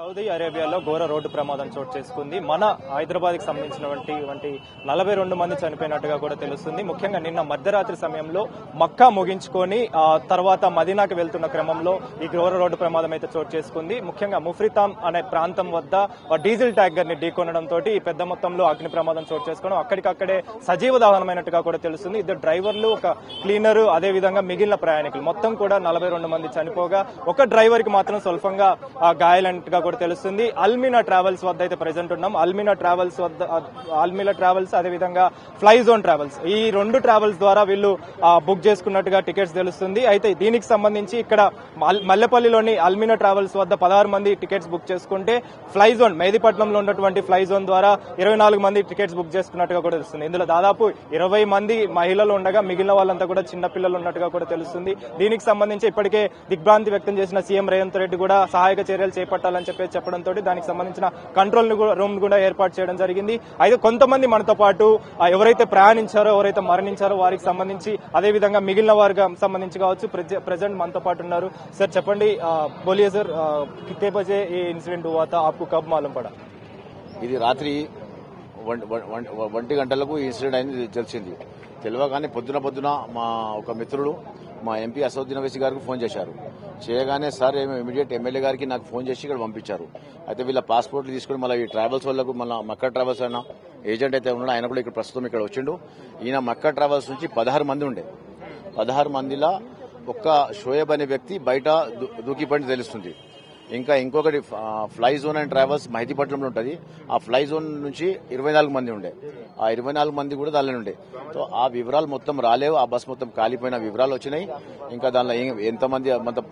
Saudi అరేబియాలో ఘోర road ప్రమాదం చోటు చేసుకుంది. మన హైదరాబాద్కి సంబంధించినటువంటి వంటి నలభై రెండు మంది చనిపోయినట్టుగా కూడా తెలుస్తుంది. ముఖ్యంగా నిన్న మధ్యరాత్రి సమయంలో మక్కా ముగించుకొని ఆ తర్వాత మదీనాకి వెళ్తున్న క్రమంలో ఈ ఘోర రోడ్డు ప్రమాదం అయితే చోటు చేసుకుంది. ముఖ్యంగా ముఫ్రితాం అనే ప్రాంతం వద్ద ఆ డీజిల్ ట్యాంకర్ని ఢీకొనడంతో ఈ పెద్ద మొత్తంలో అగ్ని ప్రమాదం చోటు చేసుకోవడం అక్కడికక్కడే సజీవ దహనమైనట్టుగా కూడా తెలుస్తుంది. ఇద్దరు డ్రైవర్లు ఒక క్లీనర్ అదే విధంగా మిగిలిన ప్రయాణికులు. మొత్తం కూడా నలభై రెండు మంది చనిపోగా ఒక డ్రైవర్కి మాత్రం స్వల్పంగా ఆ, కూడా తెలుస్తుంది. అల్మినా ట్రావెల్స్ వద్ద అయితే ప్రెసెంట్ ఉన్నాం. అల్మినా ట్రావెల్స్ వద్ద అల్మినా ట్రావెల్స్ అదే విధంగా ఫ్లై జోన్ ట్రావెల్స్ ఈ రెండు ట్రావెల్స్ ద్వారా వీళ్ళు బుక్ చేసుకున్నట్టుగా టికెట్స్ తెలుస్తుంది. అయితే దీనికి సంబంధించి ఇక్కడ మల్- మల్లెపల్లిలోని అల్మినా ట్రావెల్స్ వద్ద పదహారు మంది టికెట్స్ బుక్ చేసుకుంటే ఫ్లై జోన్ మెహదీపట్నంలో ఉన్నటువంటి ఫ్లై జోన్ ద్వారా ఇరవై నాలుగు మంది టికెట్స్ బుక్ చేసుకున్నట్టుగా కూడా తెలుస్తుంది. ఇందులో దాదాపు ఇరవై మంది మహిళలు ఉండగా మిగిలిన వాళ్ళంతా కూడా చిన్నపిల్లలు ఉన్నట్టుగా కూడా తెలుస్తుంది. దీనికి సంబంధించి ఇప్పటికే దిగ్భ్రాంతి వ్యక్తం చేసిన సీఎం రేవంత్ రెడ్డి కూడా సహాయక చర్యలు చేపట్టాలని చెప్పి చెప్పేసి చెప్పడంతో దానికి సంబంధించిన కంట్రోల్ రూమ్ కూడా ఏర్పాటు చేయడం జరిగింది. అయితే కొంతమంది మనతో పాటు ఎవరైతే ప్రయాణించారో ఎవరైతే మరణించారో వారికి సంబంధించి అదేవిధంగా మిగిలిన వారికి సంబంధించి కావచ్చు ప్రజెంట్ మనతో పాటు ఉన్నారు. సార్ చెప్పండి బోలియే సార్ కితే ఈ ఇన్సిడెంట్ తర్వాత ఆపు కబ్ మాలం పడ. ఇది రాత్రి ఒంటి గంటలకు ఇన్సిడెంట్ అయింది తెలిసింది. తెలియగానే పొద్దున పొద్దున మా ఒక మిత్రుడు మా ఎంపీ అసౌద్దీన్ అవేసి గారికి ఫోన్ చేశారు. చేయగానే సార్ ఇమీడియట్ ఎమ్మెల్యే గారికి నాకు ఫోన్ చేసి ఇక్కడ పంపించారు. అయితే వీళ్ళ పాస్పోర్ట్లు తీసుకుని మళ్ళీ ఈ ట్రావెల్స్ వాళ్ళకు మళ్ళీ మక్క ట్రావెల్స్ అయినా ఏజెంట్ అయితే ఉన్నాడు ఆయన కూడా ఇక్కడ ప్రస్తుతం ఇక్కడ వచ్చిండు. ఈయన మక్క ట్రావెల్స్ నుంచి పదహారు మంది ఉండే. పదహారు మందిలా ఒక్క షోయబ్ అనే వ్యక్తి బయట దూ- దూకిపడి తెలుస్తుంది. ఇంకా ఇంకొకటి ఫ్లై జోన్ అండ్ ట్రావెల్స్ మహిదీపట్నంలో ఉంటుంది. ఆ ఫ్లై జోన్ నుంచి ఇరవై నాలుగు మంది ఉండే. ఆ ఇరవై నాలుగు మంది కూడా దానిలో ఉండే. సో ఆ వివరాలు మొత్తం రాలేవు. ఆ బస్ మొత్తం కాలిపోయిన వివరాలు వచ్చినాయి. ఇంకా దానిలో ఏం- ఎంతమంది మొత్తం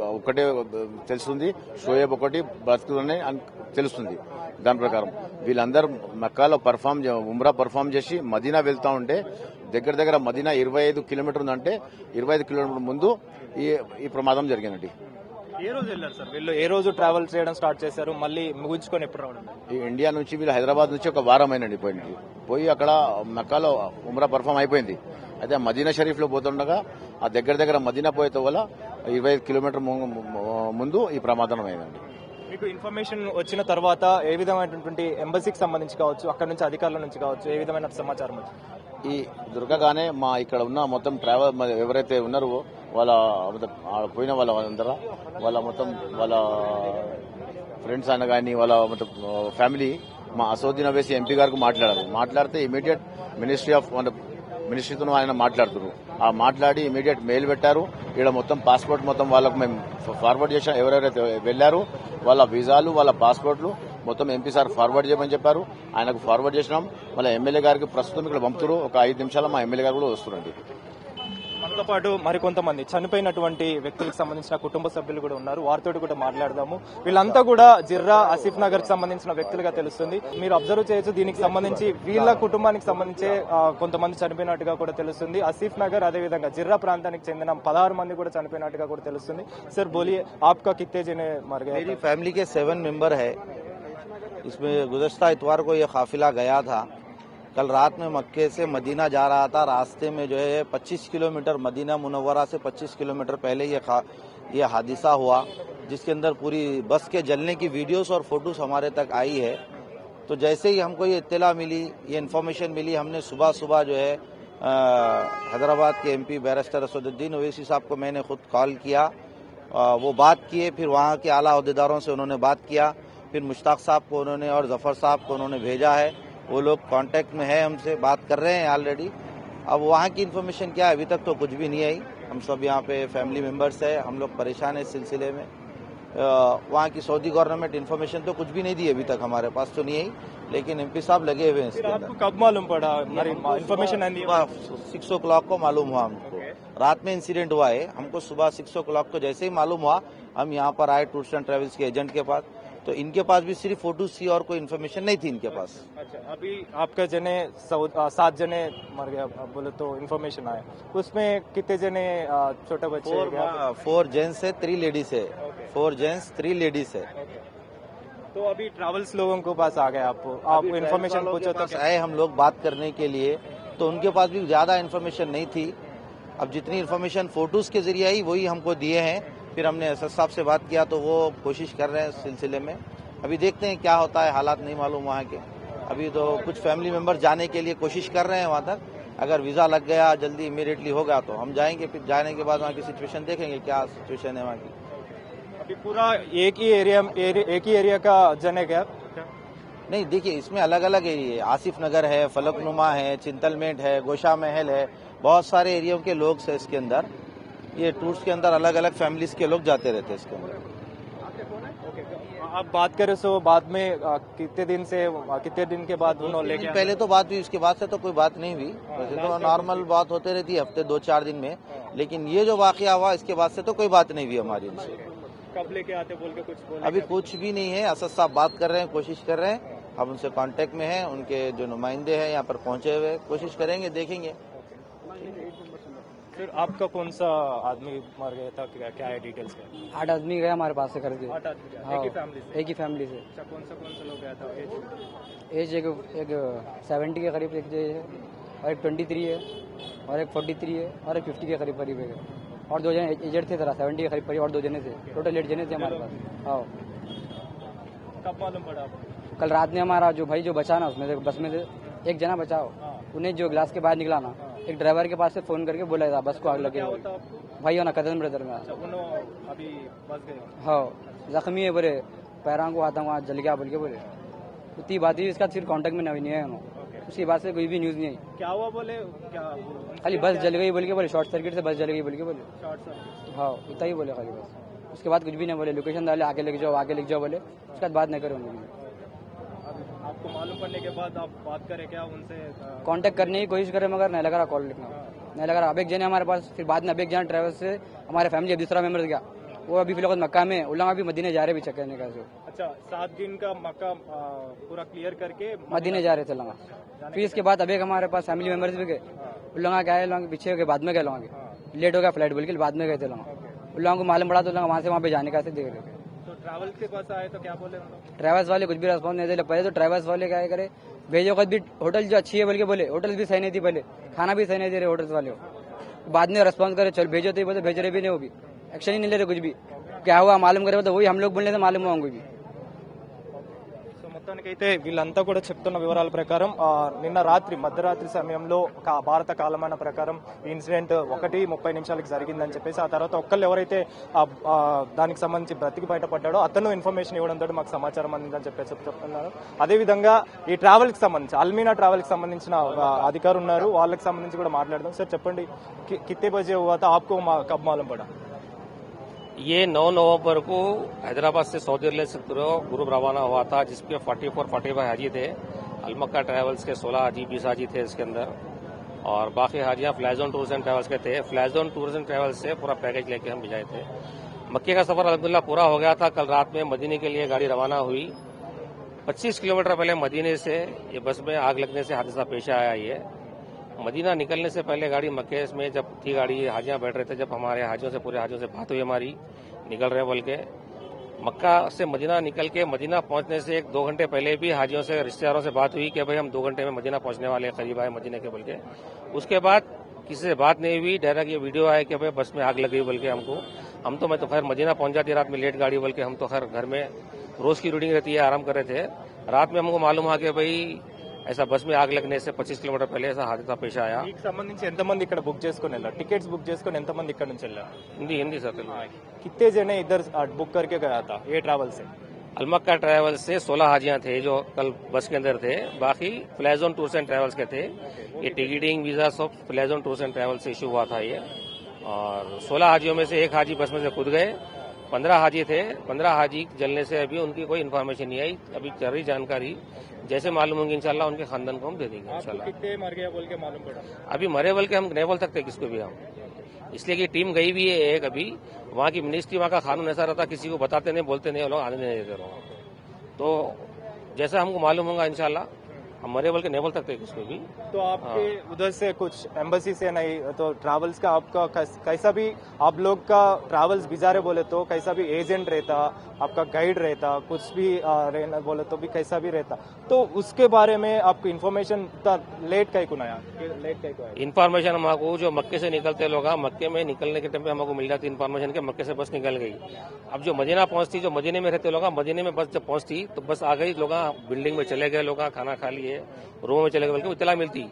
ఒకటే తెలుస్తుంది. షోయబ్ ఒకటి బతుకున్నాయి అని తెలుస్తుంది. దాని ప్రకారం వీళ్ళందరూ మక్కాలో పర్ఫామ్ ఉమ్రా పర్ఫామ్ చేసి మదీనా వెళ్తా ఉంటే దగ్గర దగ్గర మదీనా ఇరవై ఐదు కిలోమీటర్ ఉందంటే ఇరవై ఐదు కిలోమీటర్ ముందు ఈ ఈ ప్రమాదం జరిగిందండి. ఏ రోజు వెళ్ళారు సార్? వీళ్ళు ఏ రోజు ట్రావెల్ చేయడం స్టార్ట్ చేశారు మళ్ళీ ముగించుకొని ఎప్పుడు రావడం? ఈ ఇండియా నుంచి వీళ్ళు హైదరాబాద్ నుంచి ఒక వారం అయినండి పోయింది. పోయి అక్కడ మక్కాలో ఉమ్రా పర్ఫామ్ అయిపోయింది. అయితే మదీనా షరీఫ్లో పోతుండగా ఆ దగ్గర దగ్గర మదీనా పోయేతో వల్ల ఇరవై ఐదు కిలోమీటర్ ము- ముందు ఈ ప్రమాదం అయిందండి. మీకు ఇన్ఫర్మేషన్ వచ్చిన తర్వాత ఏ విధమైనటువంటి ఎంబసీకి సంబంధించి కావచ్చు అక్కడ నుంచి అధికారుల నుంచి కావచ్చు ఏ విధమైన సమాచారం ఈ దొరకగానే మా ఇక్కడ ఉన్న మొత్తం ట్రావెల్ ఎవరైతే ఉన్నారో వాళ్ళ పోయిన వాళ్ళ అందరూ వాళ్ళ మొత్తం వాళ్ళ ఫ్రెండ్స్ అయినా కానీ వాళ్ళ మొత్తం ఫ్యామిలీ మా అసౌద్దీన్ అవేసి ఎంపీ గారికి మాట్లాడారు. మాట్లాడితే ఇమీడియట్ మినిస్ట్రీ ఆఫ్ మన మినిస్ట్రీతో ఆయన మాట్లాడుతున్నారు ఆ మాట్లాడి ఇమీడియట్ మెయిల్ పెట్టారు. ఇక్కడ మొత్తం పాస్పోర్ట్ మొత్తం వాళ్ళకు మేము ఫార్వర్డ్ చేసిన ఎవరెవరైతే వెళ్ళారు వాళ్ళ వీసాలు వాళ్ళ పాస్పోర్ట్లు మొత్తం ఎంపీ సార్ ఫార్వర్డ్ చేయమని చెప్పారు. ఆయనకు ఫార్వర్డ్ చేసినాం. మళ్ళీ ఎమ్మెల్యే గారికి ప్రస్తుతం ఇక్కడ పంపుతున్నారు ఒక ఐదు నిమిషాలు మా ఎమ్మెల్యే గారు కూడా వస్తున్నారండి వారితో పాటు మరికొంతమంది చనిపోయినటువంటి వ్యక్తులకు సంబంధించిన కుటుంబ సభ్యులు కూడా ఉన్నారు. వారితో కూడా మాట్లాడదాము. వీళ్ళంతా కూడా జిర్రా ఆసిఫ్ నగర్ సంబంధించిన వ్యక్తులుగా తెలుస్తుంది. మీరు అబ్జర్వ్ చేయొచ్చు దీనికి సంబంధించి వీళ్ళ కుటుంబానికి సంబంధించే కొంతమంది చనిపోయినట్టుగా కూడా తెలుస్తుంది. ఆసిఫ్ నగర్ అదేవిధంగా జిర్రా ప్రాంతానికి చెందిన పదహారు మంది కూడా చనిపోయినట్టుగా కూడా తెలుస్తుంది. సార్ బోలియే ఆప్కా కిత్తే జనే మర్గే फैमिली के सेवन मेंबर है। इसमें गुजशत इतवार को कल रात में मक्के से मदीना जा रहा था। रास्ते में जो है 25 किलोमीटर मदीना मुनव्वरा से 25 किलोमीटर पहले ये ये हादसा हुआ जिसके अंदर पूरी बस के जलने की वीडियोस और फोटोस हमारे तक आई है। तो जैसे ही हमको ये इतला मिली ये इन्फॉर्मेशन मिली हमने सुबह सुबह जो है हैदराबाद के एमपी बैरिस्टर असदुद्दीन ओवैसी साहब को मैंने खुद कॉल किया अ, वो बात किए फिर वहाँ के आला अहदेदारों से उन्होंने बात किया फिर मुश्ताक साहब को उन्होंने और ज़फ़र साहब को उन्होंने भेजा है। वो लोग कांटेक्ट में है हमसे बात कर रहे हैं ऑलरेडी अब वहाँ की इन्फॉर्मेशन क्या है? अभी तक तो कुछ भी नहीं आई। हम सब यहाँ पे फैमिली मेंबर्स है हम लोग परेशान है इस सिलसिले में। वहाँ की सऊदी गवर्नमेंट इन्फॉर्मेशन तो कुछ भी नहीं दी अभी तक हमारे पास तो नहीं आई लेकिन एमपी साहब लगे हुए हैं इसके अंदर। कब मालूम पड़ा? इन्फॉर्मेशन सिक्स ओ क्लॉक को मालूम हुआ हमको। रात में इंसिडेंट हुआ है। हमको सुबह सिक्स ओ क्लॉक को जैसे ही मालूम हुआ हम यहाँ पर आए टूर्स एंड ट्रेवल्स के एजेंट के पास। तो इनके पास भी सिर्फ़ फ़ोटोज़ थी और कोई इन्फॉर्मेशन नहीं थी इनके पास। अच्छा अभी आपका जने सात जने मर गया बोले तो इन्फॉर्मेशन आया। उसमें कितने जने छोटे बच्चे फोर फोर जेंट्स है थ्री लेडीज़ है। फोर जेंट्स थ्री लेडीज़ है। तो अभी ट्रैवल्स लोगों के पास आ गए आपको आपको इन्फॉर्मेशन पूछो तो आए हम लोग बात करने के लिए। तो उनके पास भी ज़्यादा इन्फॉर्मेशन नहीं थी। अब जितनी इन्फॉर्मेशन फ़ोटोज़ के ज़रिए आई वही हमको दिए हैं। फिर हमने एस साहब से बात किया तो वो कोशिश कर रहे हैं इस सिलसिले में। अभी देखते हैं क्या होता है हालात नहीं मालूम वहाँ के। अभी तो कुछ फैमिली मेंबर जाने के लिए कोशिश कर रहे हैं वहाँ तक। अगर वीज़ा लग गया जल्दी इमीडिएटली होगा तो हम जाएँगे फिर जाने के बाद वहाँ की सिचुएशन देखेंगे क्या सिचुएशन है वहाँ की। अभी पूरा एक ही एरिया एक ही एरिया का जन है क्या नहीं देखिए इसमें अलग अलग एरिया है। आसिफ नगर है फलकनुमा है चिंतलमेट है गोशा महल है। बहुत सारे एरियो के लोग हैं इसके अंदर। ये टूर्स के अंदर अलग अलग फैमिलीज़ के लोग जाते रहते हैं इसके अंदर। आप बात करें सो बाद में कितने दिन से कितने दिन के बाद उन्होंने लेके पहले तो बात हुई उसके बाद से तो कोई बात नहीं हुई। वैसे तो नॉर्मल बात होते रहती है हफ़्ते दो चार दिन में। लेकिन ये जो वाकया हुआ इसके बाद से तो कोई बात नहीं हुई हमारी इनसे। कब लेके आते बोल के कुछ बोले अभी कुछ भी नहीं है असद साहब बात कर रहे हैं कोशिश कर रहे हैं। हम उनसे कांटेक्ट में हैं उनके जो नुमाइंदे हैं यहाँ पर पहुँचे हुए कोशिश करेंगे देखेंगे। फिर आपका कौन सा आदमी मर गया था? क्या, क्या है डिटेल्स क्या? आठ आदमी गए हमारे पास से करके आठ आदमी गया, हाँ, एक ही फैमिली से? एक ही फैमिली से। अच्छा कौन सा कौन सा लोग गया था? एज एज एक एक सेवेंटी के करीब एक जो है और एक ट्वेंटी थ्री है और एक फोर्टी थ्री है और एक फिफ्टी के करीब करीब है। और दो जने एजेड थे जरा सेवेंटी के करीब करीब और दो जने थे। टोटल एट जने थे हमारे पास। हाँ। कब मालूम पड़ा कल रात में हमारा जो भाई जो बचा ना उसमें से बस में से एक जना बचाओ हाँ। उन्हें जो ग्लास के बाहर निकला ना एक ड्राइवर के पास से फ़ोन करके बोला था बस को आग लगे भाई हो ना कदम ब्रदर में। अच्छा अभी हाँ जख्मी है बोले पैरों को आता वहाँ जल गया बोल के बोले। उतनी बात हुई इसका सिर्फ़ कॉन्टेक्ट में नहीं है उसकी बात से कोई भी न्यूज़ नहीं आई। क्या हुआ बोले? क्या खाली बस जल गई बोल के बोले शॉर्ट सर्किट से बस जल गई बोल के बोले। हाँ उतना ही बोले खाली बस। उसके बाद कुछ भी नहीं बोले लोकेशन डाले आगे लेके जाओ आगे लेके जाओ बोले। उसके बाद बात नहीं करे उन्होंने आपको मालूम पड़ने के बाद आप बात करें क्या उनसे? कांटेक्ट करने की कोशिश करें मगर नहीं लग रहा कॉल लिखना। नहीं लगा रहा। अब एक जने हमारे पास फिर बाद में अब एक जन ट्रैवल से हमारे फैमिली अब दूसरा मेंबर गया। वो अभी फ़िलहाल मक्का में उल्लामा भी मदीने जा रहे भी चेक करने का जो अच्छा सात दिन का मक्का पूरा क्लियर करके मदीने जा रहे थे लंगा फिर इसके बाद। एक हमारे पास फैमिली मेंबर्स भी गए। क्या है लोग पीछे गए बाद में गए लोग लेट हो। गया फ़्लाइट बोल के बाद में गए थे लोग उन लोगों को मालूम पड़ा तो लोग वहाँ से वहाँ पे जाने का देख रहे थे। तो ट्रैवल के पास आए तो क्या बोले ट्रैवल्स वाले कुछ भी रेस्पॉन्स नहीं दे पहले तो ट्रैवल्स वाले क्या करे? भेजो खुद भी। होटल जो अच्छी है बोल के बोले। होटल भी सही नहीं थी पहले। खाना भी सही नहीं दे रहे होटल्स वाले। बाद में रेस्पॉन्स करे, चल भेजो तो बोले, भेज रहे भी नहीं वो भी। एक्शन ही नहीं ले रहे कुछ भी। क्या हुआ? मालूम करे तो वही हम लोग बोलने से मालूम हुआ भी। మొత్తానికైతే వీళ్ళంతా కూడా చెప్తున్న వివరాల ప్రకారం నిన్న రాత్రి మధ్యరాత్రి సమయంలో ఒక భారత కాలమాన ప్రకారం ఈ ఇన్సిడెంట్ ఒకటి ముప్పై నిమిషాలకి జరిగిందని చెప్పేసి ఆ తర్వాత ఒక్కళ్ళు ఎవరైతే దానికి సంబంధించి బ్రతికి బయటపడ్డాడో అతను ఇన్ఫర్మేషన్ ఇవ్వడంతో మాకు సమాచారం అందిందని చెప్పేసి చెప్తున్నారు. అదేవిధంగా ఈ ట్రావెల్కి సంబంధించి అల్మీనా ట్రావెల్కి సంబంధించిన అధికారులు ఉన్నారు. వాళ్ళకి సంబంధించి కూడా మాట్లాడదాం. సార్ చెప్పండి. కి- కిత్తే బజే తర్వాత ఆప్కో మా కబ్మాలం పడ పడా. ये 9 नवंबर को हैदराबाद से सऊदी अरब ग्रुप रवाना हुआ था, जिसके 44 45 हाजी थे। अलमक्का ट्रैवल्स के 16 हाजी 20 हाजी थे इसके अंदर। और बाकी हाजियाँ fly zone tours and travels के थे। फ्लैजोन टूर्स एंड ट्रैवल्स से पूरा पैकेज लेके हम भिजाए थे। मक्के का सफ़र अलहमदिल्ला पूरा हो गया था। कल रात में मदीने के लिए गाड़ी रवाना हुई। 25 किलोमीटर पहले मदीने से, ये बस में आग लगने से हादसा पेश आया ये। मदीना निकलने से पहले गाड़ी मक्के में जब थी गाड़ी हाजियाँ बैठ रहे थे, जब हमारे हाजियों से, पूरे हाजियों से बात हुई हमारी, निकल रहे बोल के। मक्का से मदीना निकल के, मदीना पहुँचने से एक दो घंटे पहले भी हाजियों से, रिश्तेदारों से बात हुई कि भाई हम दो घंटे में मदीना पहुँचने वाले हैं, करीब आए मदीने के बोल के। उसके बाद किसी से बात नहीं हुई डायरेक्ट ये वीडियो आया कि भाई बस में आग लग गई बोल के हमको। हम तो मैं तो खैर मदीना पहुँच जाती, रात में लेट गाड़ी बोल के, हम तो खैर घर में रोज की रूटीन रहती है, आराम कर रहे थे। रात में हमको मालूम हुआ कि भाई ऐसा बस में आग लगने से 25 किलोमीटर पहले ऐसा हादसा पेश आया మీకు సంబంధించి ఎంతమంది ఇక్కడ బుక్ చేసుకుని వెళ్ళారు టికెట్స్ బుక్ చేసుకుని ఎంతమంది ఇక్కడ నుంచి వెళ్ళారు हिंदी हिंदी सर तेलुगु कितने जने इधर बुक करके गया था ये ट्रैवल से अलमक्का ट्रैवल से 16 हाजियां थे जो कल बस के अंदर थे बाकी फ्लैजोन टूर्स एंड ट्रैवल्स के थे ये टिकटिंग वीजा सब फ्लैजोन टूर्स एंड ट्रैवल से इशू हुआ था ये और 16 हाजियों में से एक हाजी बस में से कूद गए 15 हाजी थे 15 हाजी जलने से अभी उनकी कोई इन्फॉर्मेशन नहीं आई अभी चल रही जानकारी। जैसे मालूम होंगी इंशाल्लाह उनके खानदान को हम दे देंगे इंशाल्लाह। कितने मर गया बोल के मालूम पड़ा? अभी मरे बल के हम नहीं बोल सकते किसको भी हम। इसलिए कि टीम गई भी है एक अभी वहाँ की मिनिस्ट्री वहाँ का कानून ऐसा रहता किसी को बताते नहीं बोलते नहीं लोग आने नहीं देते तो जैसा हमको मालूम होगा इंशाल्लाह हम मरे बोल के नहीं बोल सकते किसको भी। तो आपके उधर से कुछ एम्बेसी से नहीं तो ट्रैवल्स का आपका कैसा भी आप लोग का ट्रैवल्स बिजारे बोले तो कैसा भी एजेंट रहता आपका गाइड रहता कुछ भी रहना बोले तो भी कैसा भी रहता। तो उसके बारे में आपको इन्फॉर्मेशन लेट कहीं को आया लेट कहीं को इन्फॉर्मेशन हमको जो मक्के से निकलते लोग मक्के में निकलने के टाइम पे हमको मिल जाती इन्फॉर्मेशन के मक्के से बस निकल गई। अब जो मदीना पहुँचती जो मदीने में रहते लोग हैं, मदीने में बस जब पहुँचती तो बस आ गई लोग बिल्डिंग में चले गए लोग खाना खा लिए। रूम में चले गए बल्कि इतला मिलती।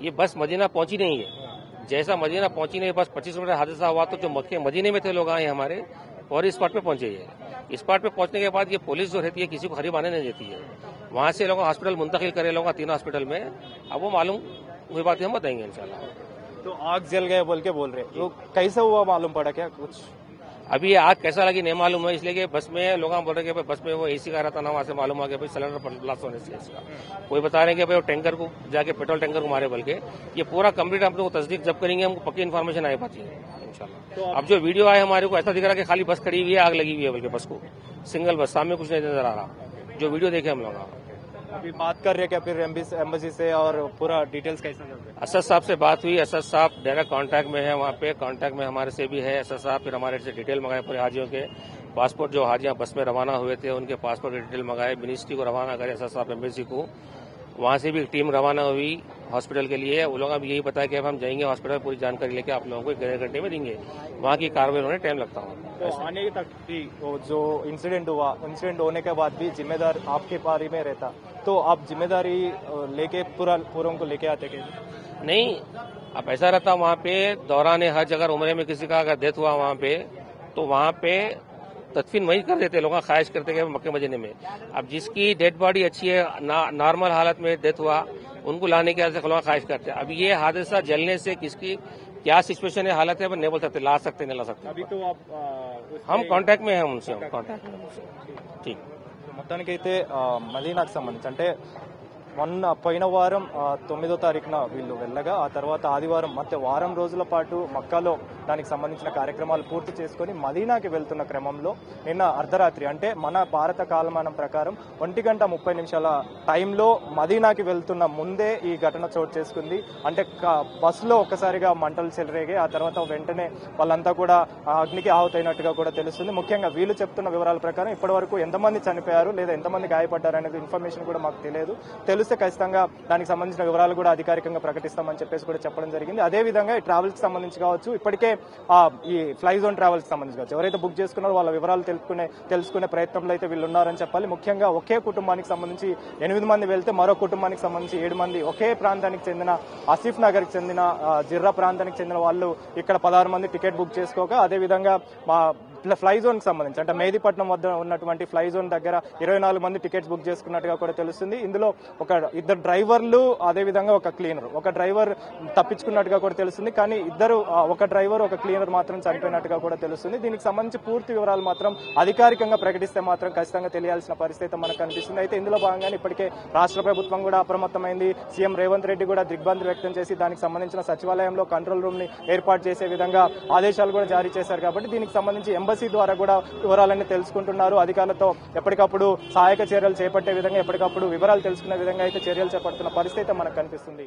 ये बस मदीना पहुँची नहीं है। जैसा मदीना पहुँची नहीं, बस पच्चीस मिनट हादसा हुआ तो जो मक्के मदीने में थे लोग आए हमारे, और स्पॉट पे पहुँचे ये। स्पॉट पे पहुँचने के बाद ये पुलिस जो रहती है, किसी को हरी आने नहीं देती है। वहाँ से लोग हॉस्पिटल मुंतकिल करे लोग तीन हॉस्पिटल में। अब वो मालूम हुई बात हम बताएँगे, इंशाल्लाह। तो आग जल गए बोल के बोल रहे तो कैसे हुआ, मालूम पड़ा क्या कुछ? अभी ये आग कैसा लगी नहीं मालूम है इसलिए कि बस में लोग बोल रहे हैं कि बस में वो एसी का रहा था ना वहाँ से मालूम आ गया भाई सिलेंडर ब्लास्ट होने से इसका। कोई बता रहे हैं कि भाई वो टैंकर को जाके पेट्रोल टैंकर को मारे बल्कि ये पूरा कंप्लीट हम लोग तस्दीक जब करेंगे हमको पक्की इन्फॉर्मेशन आए पाती है इंशाल्लाह। अब जो वीडियो आए हमारे को ऐसा दिख रहा है कि खाली बस खड़ी हुई है आग लगी हुई है बल्कि बस को। सिंगल बस सामने कुछ नहीं नज़र आ रहा। जो वीडियो देखे हम लोग अभी बात कर रहे क्या फिर एम्बेसी से और पूरा डिटेल्स कैसे असद साहब से बात हुई। असद साहब डायरेक्ट कांटेक्ट में है, वहाँ पे कांटेक्ट में हमारे से भी है। असद साहब फिर हमारे से डिटेल मंगाए पूरे हाजियों के। पासपोर्ट जो हाजियाँ बस में रवाना हुए थे, उनके पासपोर्ट की डिटेल मंगाए। मिनिस्ट्री को रवाना करे असद साहब एम्बेसी को। वहाँ से भी एक टीम रवाना हुई हॉस्पिटल के लिए। वो लोग अब यही पता है कि अब हम जाएँगे हॉस्पिटल पूरी जानकारी लेके आप लोगों को एक डेढ़ घंटे में देंगे। वहाँ की कार्रवाई होने टाइम लगता है तो आने तक भी वो जो इंसिडेंट हुआ इंसिडेंट होने के बाद भी जिम्मेदार आपके पारी में रहता। तो आप ज़िम्मेदारी लेके पूरा पूरों को लेके आते कैसे नहीं अब ऐसा रहता वहाँ पे दौरान हर जगह उम्र में किसी का अगर डेथ हुआ वहाँ पे तो वहाँ पे तदफीन वही कर देते लोग ख्वाहिश करते कि मक्के मदीने में अब जिसकी डेड बॉडी अच्छी है नॉर्मल हालत में डेथ हुआ उनको लाने के लिए लोग ख्वाहिश करते हैं अब ये हादसा जलने से किसकी क्या सिचुएशन है हालत है वो नहीं बोल सकते ला सकते नहीं ला सकते अभी तो आप अ, उसके- हम कांटेक्ट में हैं उनसे हम कांटेक्ट में हैं उनसे ठीक మొత్తానికి అయితే ఆ, మదీనాకు సంబంధించి అంటే మొన్న పోయిన వారం తొమ్మిదో తారీఖున వీళ్ళు వెళ్ళగా ఆ తర్వాత ఆదివారం మధ్య వారం రోజుల పాటు మక్కాలో దానికి సంబంధించిన కార్యక్రమాలు పూర్తి చేసుకొని మదీనాకి వెళ్తున్న క్రమంలో నిన్న అర్ధరాత్రి అంటే మన భారత కాలమానం ప్రకారం ఒంటి గంట ముప్పై నిమిషాల టైంలో మదీనాకి వెళ్తున్న ముందే ఈ ఘటన చోటు చేసుకుంది. అంటే బస్సులో ఒక్కసారిగా మంటలు చెలరేగాయి ఆ తర్వాత వెంటనే వాళ్ళంతా కూడా అగ్నికి ఆహుతైనట్టుగా కూడా తెలుస్తుంది. ముఖ్యంగా వీళ్ళు చెప్తున్న వివరాల ప్రకారం ఇప్పటివరకు ఎంతమంది చనిపోయారు లేదా ఎంతమంది గాయపడ్డారు అనేది ఇన్ఫర్మేషన్ కూడా మాకు తెలియదు. తెలుసు తెలిస్తే ఖచ్చితంగా దానికి సంబంధించిన వివరాలు కూడా అధికారికంగా ప్రకటిస్తామని చెప్పేసి కూడా చెప్పడం జరిగింది. అదే విధంగా ఈ ట్రావెల్స్కి సంబంధించి కావచ్చు ఇప్పటికే ఆ, ఈ ఫ్లై జోన్ ట్రావెల్స్కి సంబంధించి కావచ్చు. ఎవరైతే బుక్ చేసుకున్నారో వాళ్ళ వివరాలు తెలుసుకునే తెలుసుకునే ప్రయత్నంలో అయితే వీళ్ళు ఉన్నారని చెప్పాలి. ముఖ్యంగా ఒకే కుటుంబానికి సంబంధించి ఎనిమిది మంది వెళ్తే మరో కుటుంబానికి సంబంధించి ఏడు మంది ఒకే ప్రాంతానికి చెందిన ఆసిఫ్ నగర్కి చెందిన జిర్రా ప్రాంతానికి చెందిన వాళ్ళు ఇక్కడ పదహారు మంది టికెట్ బుక్ చేసుకోక అదే విధంగా మా ఫ్లై జోన్కి సంబంధించి అంటే మేదిపట్నం వద్ద ఉన్నటువంటి ఫ్లై జోన్ దగ్గర ఇరవై నాలుగు మంది టికెట్స్ బుక్ చేసుకున్నట్టుగా కూడా తెలుస్తుంది. ఇందులో ఒక ఇద్దరు డ్రైవర్లు అదే విధంగా ఒక క్లీనర్. ఒక డ్రైవర్ తప్పించుకున్నట్టుగా కూడా తెలుస్తుంది. కానీ ఇద్దరు ఒక డ్రైవర్ ఒక క్లీనర్ మాత్రం చనిపోయినట్టుగా కూడా తెలుస్తుంది. దీనికి సంబంధించి పూర్తి వివరాలు మాత్రం అధికారికంగా ప్రకటిస్తే మాత్రం ఖచ్చితంగా తెలియాల్సిన పరిస్థితి మనకు కనిపిస్తుంది. అయితే ఇందులో భాగంగానే ఇప్పటికే రాష్ట్ర ప్రభుత్వం కూడా అప్రమత్తమైంది. సీఎం రేవంత్ రెడ్డి కూడా దిగ్బంధి వ్యక్తం చేసి దానికి సంబంధించిన సచివాలయంలో కంట్రోల్ రూమ్ని ఏర్పాటు చేసే విధంగా ఆదేశాలు కూడా జారీ చేశారు. కాబట్టి దీనికి సంబంధించి ఎంబసీ ద్వారా కూడా వివరాలన్నీ తెలుసుకుంటున్నారు. అధికారులతో ఎప్పటికప్పుడు సహాయక చర్యలు చేపట్టే విధంగా ఎప్పటికప్పుడు వివరాలు తెలుసుకునే విధంగా అయితే చర్యలు చేపడుతున్న పరిస్థితి మనకు కనిపిస్తుంది.